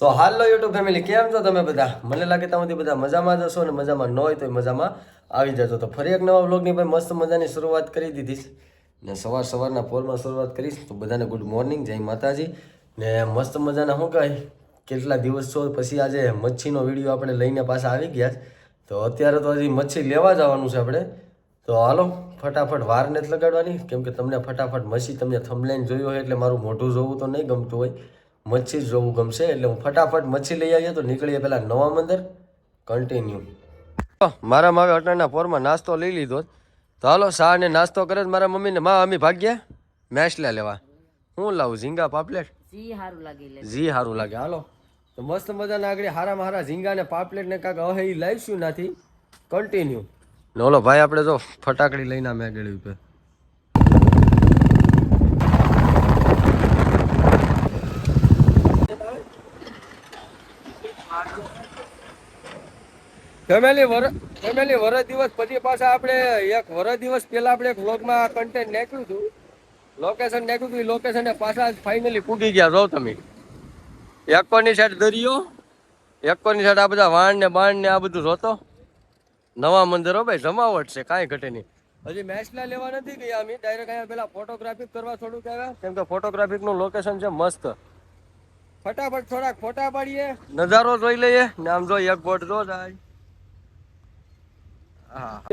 તો હાલો YouTube family કેમ છો તમે બધા? મને લાગે તમારી બધા મજામાં જ હશો અને મજામાં ન હોય તો મજામાં આવી જશો તો ફરી એક નવા બ્લોગની ભાઈ મસ્ત મજાની શરૂઆત કરી દીધી ને સવાર સવારના પોરમાં શરૂઆત કરીશ. તો બધાને ગુડ મોર્નિંગ જય માતાજી. ને મસ્ત મજાના શું કહે કેટલા દિવસો પછી આજે મચ્છીનો વીડિયો આપણે લઈને પાછા આવી ગયા છે. તો અત્યારે તો હજી મચ્છી લેવા જવાનું છે આપણે. તો હાલો, ફટાફટ વાર નથી લગાડવાની. કેમ કે તમને ફટાફટ મચ્છી તમને થંભલાઈને જોયું હોય એટલે મારું મોઢું જોવું તો નહીં ગમતું હોય. મચ્છી જ જોવું ગમશે એટલે હું ફટાફટ મચ્છી લઈ આવીએ તો નીકળીએ પહેલાં નવા મંદિર. કન્ટિન્યુ મારા માવે અટાણના પોરમાં નાસ્તો લઈ લીધો તો હાલો ને નાસ્તો કરે જ. મારા મમ્મીને માં અમી ભાગ્યા. મેસલા લેવા. હું લાવું ઝીંગા પાપલેટ? જી સારું લાગે ઝી સારું લાગે. હાલો. તો મસ્ત મજાના આગળ હારામાં હારા ઝીંગા ને પાપલેટ ને કાંક હવે એ લાવીશું નાથી. કન્ટિન્યુ નોલો ઓલો ભાઈ આપણે જો ફટાકડી લઈને અમે આગળ ઉપર ફેમિલી વર જમેલી વર દિવસ પછી પાછા આપણે એક વર દિવસ પહેલા આપણે એક વ્લોગમાં કન્ટેન્ટ નાખ્યું હતું. લોકેશન નાખ્યું હતું લોકેશન પાછા ફાઇનલી પૂગી ગયા. જો તમે. એકોની સાઈડ દરિયો, એકોની સાઈડ આ બધા વાણ ને બાણ ને આ બધું જોતો. નવા મંદિરો ભાઈ, જમાવટ છે, કાંઈ ઘટે નહીં. હજી મેચલા લેવા નથી ગયા અમે. ડાયરેક્ટ અહીંયા પેલા ફોટોગ્રાફી કરવા થોડુંક આવ્યા. કેમ કે ફોટોગ્રાફીનું લોકેશન છે મસ્ત. ફટાફટ થોડાક ફોટા પાડીએ. નજારો જોઈ લઈએ ને આમ જો એક બોટ જો જાય.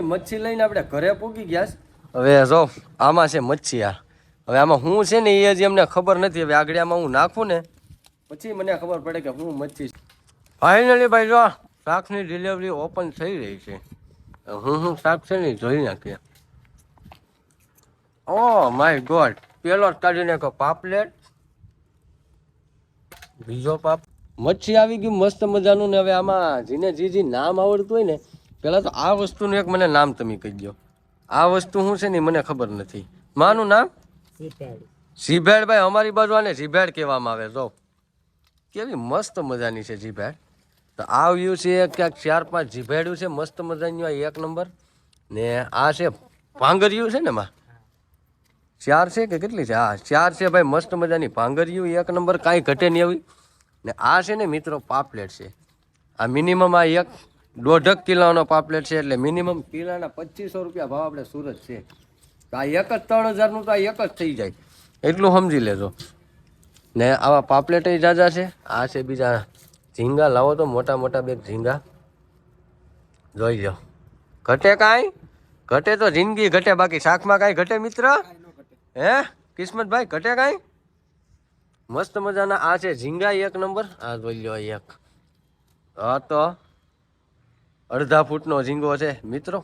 મચ્છી લઈને આપણે ઘરે પૂગી ગયા છે. હવે જો આમાં છે મચ્છી આ. હવે આમાં હું છે ને એ હજી અમને ખબર નથી. હવે આગળમાં હું નાખું ને. પછી મને ખબર પડે કે હું મચ્છી ફાઇનલી ભાઈ જો શાકની ડિલિવરી ઓપન થઈ રહી છે. હું હું શાક છે ને જોઈ નાખીએ. ઓ માય ગોડ પેલો જ કાઢી નાખો પાપલેટ. બીજો પાપ મચ્છી આવી ગયું મસ્ત મજાનું ને હવે આમાં જીને જી જે નામ આવડતું હોય ને પહેલાં તો આ વસ્તુનું એક મને નામ તમે કહી દો આ વસ્તુ શું છે ને મને ખબર નથી. માનું નામ? જીભેડ ભાઈ અમારી બાજુ આને જીભેડ કહેવામાં આવે. જો. કેવી મસ્ત મજાની છે જીભેડ તો આ વ્યૂ છે ક્યાંક ચાર પાંચ જીભેડ્યું છે મસ્ત મજાની આ એક નંબર. ને આ છે ભાંગરિયું છે ને માં ચાર છે કે કેટલી છે? હા ચાર છે ભાઈ મસ્ત મજાની ભાંગરિયું એક નંબર કાંઈ ઘટે નહીં આવી ને આ છે ને મિત્રો પાપલેટ છે. આ મિનિમમ આ એક દોઢક કિલોનો પાપલેટ છે એટલે મિનિમમ કિલોના પચીસો રૂપિયા ભાવ આપણે સુરત છે. તો આ એક જ ત્રણ હજારનું તો આ એક જ થઈ જાય. એટલું સમજી લેજો. ને આવા પાપલેટ જાજા છે. આ છે બીજા ઝીંગા. લાવો તો મોટા મોટા બે ઝીંગા. જોઈ લો ઘટે કાંઈ? ઘટે તો જિંદગી ઘટે. બાકી શાકમાં કાંઈ ઘટે મિત્ર? હે? કિસ્મતભાઈ, ઘટે કાંઈ? મસ્ત મજાના આ છે ઝીંગા એક નંબર. આ જોઈ લો એક. હા તો અડધા ફૂટનો ઝીંગો છે. મિત્રો,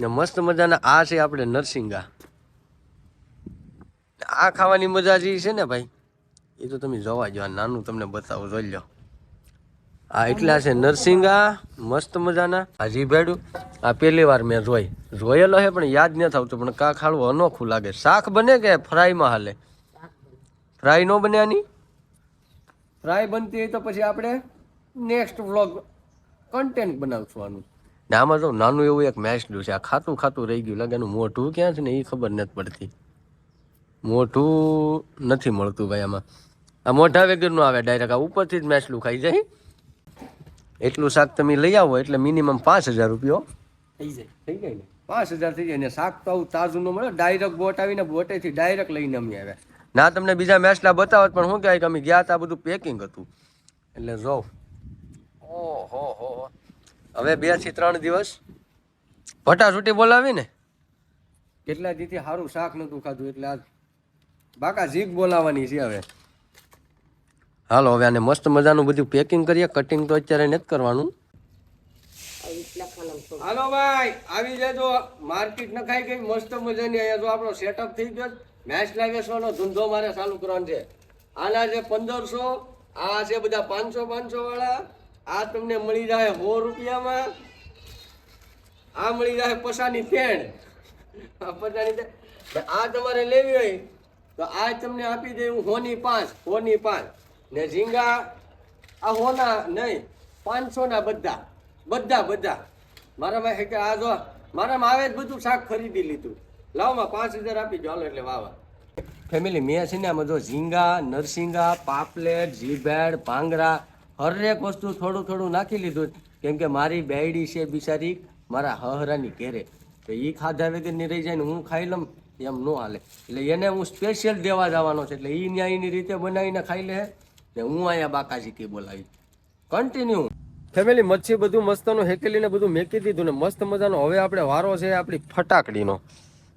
ને મસ્ત મજાના આ છે આપણે નરસિંગા. આ ખાવાની મજા જે છે ને ભાઈ? એ તો તમે જોવા જો નાનું તમને બતાવું, જોઈ લો આ એટલા છે નરસિંગા, મસ્ત મજાના. આ જીભેડું આ પહેલી વાર મેં જોઈ. જોયેલો છે પણ યાદ નથી આવતું, પણ કા ખાડવું અનોખું લાગે. શાક બને કે ફ્રાયમાં હાલે? ફ્રાય ન બન્યાની ફ્રાય બનતી હોય તો પછી આપણે નેક્સ્ટ વ્લોગ કન્ટેન્ટ બનાવશું આનું ને આમાં જો નાનું એવું એક મેચલું છે આ ખાતું ખાતું રહી ગયું લાગે એનું મોઢું ક્યાં છે ને એ ખબર નથી પડતી. મોઢું નથી મળતું ભાઈ આમાં. આ મોઢા વગરનું આવે ડાયરેક્ટ આ ઉપરથી જ મેચલું ખાઈ જાય. એટલું શાક તમે લઈ આવો એટલે મિનિમમ પાંચ હજાર રૂપિયો થઈ જાય. થઈ જાય ને? પાંચ હજાર થઈ જાય ને શાક તો આવું તાજું ન મળે ડાયરેક્ટ બોટ આવીને બોટેથી ડાયરેક્ટ લઈને અમે આવ્યા. ના તમને બીજા મેચલા બતાવત પણ શું કહેવાય કે અમે ગયા હતા બધું પેકિંગ હતું. એટલે જો ઓહો હો હવે બેથી ત્રણ દિવસ ભટાસુટી બોલાવી ને કેટલા દીથી સારું શાક નતું ખાધું એટલે આજ બાકા જીગ બોલાવાની છે હવે. હાલો હવે આને મસ્ત મજાનું બધું પેકિંગ કરીએ. કટિંગ તો અત્યારે નથી કરવાનું. હાલો ભાઈ આવી જજો. માર્કેટ નખાઈ ગઈ મસ્ત મજાની અહીંયા જો આપણો સેટઅપ થઈ ગયો મેચ લાગેશોનો ધંધો મારે ચાલુ કરવાનો છે. આના છે પંદરસો આ છે બધા પાંચસો પાંચસો વાળા. આ તમને મળી જાય સો રૂપિયામાં. આ મળી જાય પસાની ફેણ. આ પસાની આ તમારે લેવી હોય તો આ તમને આપી દે હું હોની પાંચ હોની પાંચ. ને ઝીંગા, આ હોના નહીં પાંચસો ના બધા બધા બધા. મારામાં કે આ જો, મારામાં આવે જ બધું શાક ખરીદી લીધું. લાવમાં પાંચ હજાર આપી દો. એટલે વાવા. ફેમિલી મેં છે ને આમાં જો ઝીંગા, નરસિંગા, પાપલેટ જીભેડ ભાંગરા હરેક વસ્તુ થોડું થોડું નાખી લીધું કેમ કે મારી બેડી છે બિચારી મારા હહરાની ઘેરે. તો એ ખાધા વગરની રહી જાય ને હું ખાઈ લઉં, એમ ન હાલે. એટલે એને હું સ્પેશિયલ દેવા જવાનો છે. એટલે એ ન્યા એની રીતે બનાવીને ખાઈ લે. ને હું અહીંયા બાકાજી કી બોલાવી. કન્ટિન્યુ ફેમિલી મચ્છી બધું મસ્તનું હેકેલીને બધું મેકી દીધું ને મસ્ત મજાનો. હવે આપણે વારો છે આપણી ફટાકડીનો.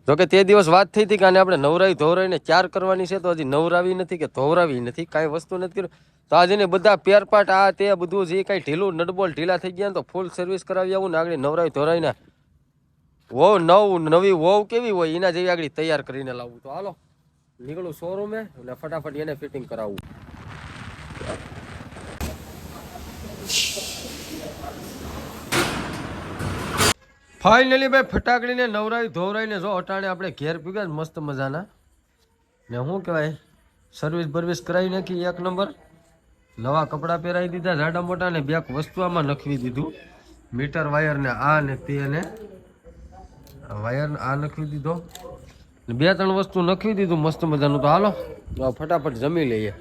જો કે તે દિવસ વાત થઈ હતી કે આને આપણે નવરાવી ધોવરાવીને ચાર કરવાની છે, તો હજી નવરાવી નથી કે ધોવરાવી નથી, કાંઈ વસ્તુ નથી કર્યું. તો આજે ને બધા પેરપાટ આ તે બધું જે કાંઈ ઢીલું નટબોલ ઢીલા થઈ ગયા તો ફૂલ સર્વિસ કરાવી આવું ને આગળ નવરાવી ધોરાવીને વહુ નવ, નવી વહુ કેવી હોય એના જેવી આગળ તૈયાર કરીને લાવવું તો હાલો, નીકળું શોરૂમે અને ફટાફટ એને ફિટિંગ કરાવવું ફાઇનલી ભાઈ ફટાકડીને નવરાવી ધોવરાવીને જો અટાણે આપણે ઘેર પીગ્યા મસ્ત મજાના. ને શું કહેવાય સર્વિસ બર્વિસ કરાવી નાખી એક નંબર. નવા કપડાં પહેરાવી દીધા, જાડા મોટા ને બે વસ્તુ આમાં નખવી દીધું. મીટર વાયરને આ ને તે વાયર આ નખવી દીધો. બે ત્રણ વસ્તુ નખવી દીધું, મસ્ત મજાનું. તો હાલો ફટાફટ જમી લઈએ.